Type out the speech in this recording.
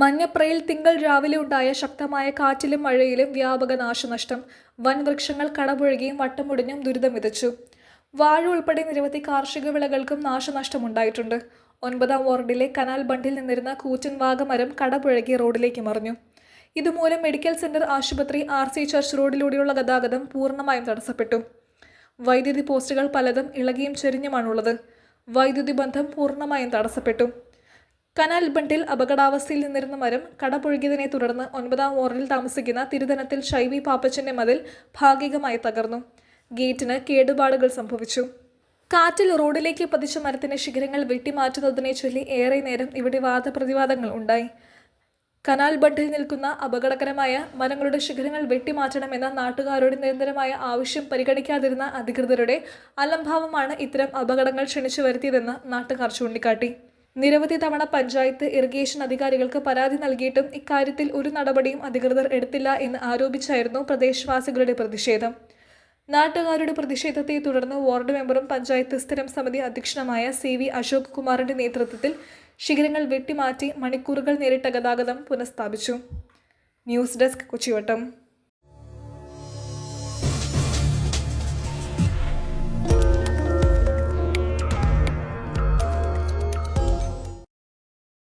മഞ്ഞപ്രയിൽ തിങ്കൾ രാവിലെ ഉണ്ടായ ശക്തമായ കാറ്റിലും മഴയിലും വ്യാപക നാശനഷ്ടം. വൻ വൃക്ഷങ്ങൾ കടപുഴകിയും വട്ടമുടിഞ്ഞും ദുരിതം വിതച്ചു. വാഴ ഉൾപ്പെടെ നിരവധി കാർഷിക വിളകൾക്കും നാശനഷ്ടമുണ്ടായിട്ടുണ്ട്. ഒൻപതാം വാർഡിലെ കനാൽ ബണ്ടിൽ നിന്നിരുന്ന കൂറ്റൻ വാഗമരം കടപുഴകി റോഡിലേക്ക് മറിഞ്ഞു. ഇതുമൂലം മെഡിക്കൽ സെന്റർ ആശുപത്രി ആർ സി ചർച്ച് റോഡിലൂടെയുള്ള ഗതാഗതം പൂർണമായും തടസ്സപ്പെട്ടു. വൈദ്യുതി പോസ്റ്റുകൾ പലതും ഇളകിയും ചെരിഞ്ഞുമാണുള്ളത്. വൈദ്യുതി ബന്ധം പൂർണമായും തടസ്സപ്പെട്ടു. കനാൽ ബണ്ടിൽ അപകടാവസ്ഥയിൽ നിന്നിരുന്ന മരം കടപൊഴുകിയതിനെ തുടർന്ന് ഒൻപതാം വാർഡിൽ താമസിക്കുന്ന തിരുതനത്തിൽ ഷൈവി പാപ്പച്ചന്റെ മതിൽ ഭാഗികമായി തകർന്നു. ഗേറ്റിന് കേടുപാടുകൾ സംഭവിച്ചു. കാറ്റിൽ റോഡിലേക്ക് പതിച്ച മരത്തിന്റെ ശിഖരങ്ങൾ വെട്ടിമാറ്റുന്നതിനെ ചൊല്ലി ഏറെ നേരം ഇവിടെ വാദപ്രതിവാദങ്ങൾ ഉണ്ടായി. കനാൽ ബണ്ടിൽ നിൽക്കുന്ന അപകടകരമായ മരങ്ങളുടെ ശിഖരങ്ങൾ വെട്ടിമാറ്റണമെന്ന നാട്ടുകാരുടെ നിരന്തരമായ ആവശ്യം പരിഗണിക്കാതിരുന്ന അധികൃതരുടെ അലംഭാവമാണ് ഇത്തരം അപകടങ്ങൾ ക്ഷണിച്ചു വരുത്തിയതെന്ന് നാട്ടുകാർ ചൂണ്ടിക്കാട്ടി. നിരവധി തവണ പഞ്ചായത്ത് ഇറിഗേഷൻ അധികാരികൾക്ക് പരാതി നൽകിയിട്ടും ഇക്കാര്യത്തിൽ ഒരു നടപടിയും അധികൃതർ എടുത്തില്ല എന്ന് ആരോപിച്ചായിരുന്നു പ്രദേശവാസികളുടെ പ്രതിഷേധം. നാട്ടുകാരുടെ പ്രതിഷേധത്തെ തുടർന്ന് വാർഡ് മെമ്പറും പഞ്ചായത്ത് സ്ഥിരം സമിതി അധ്യക്ഷനുമായ സി വി അശോക് കുമാറിന്റെ നേതൃത്വത്തിൽ ശിഖരങ്ങൾ വെട്ടിമാറ്റി മണിക്കൂറുകൾ നേരിട്ട ഗതാഗതം പുനഃസ്ഥാപിച്ചു. News desk Kochivattam.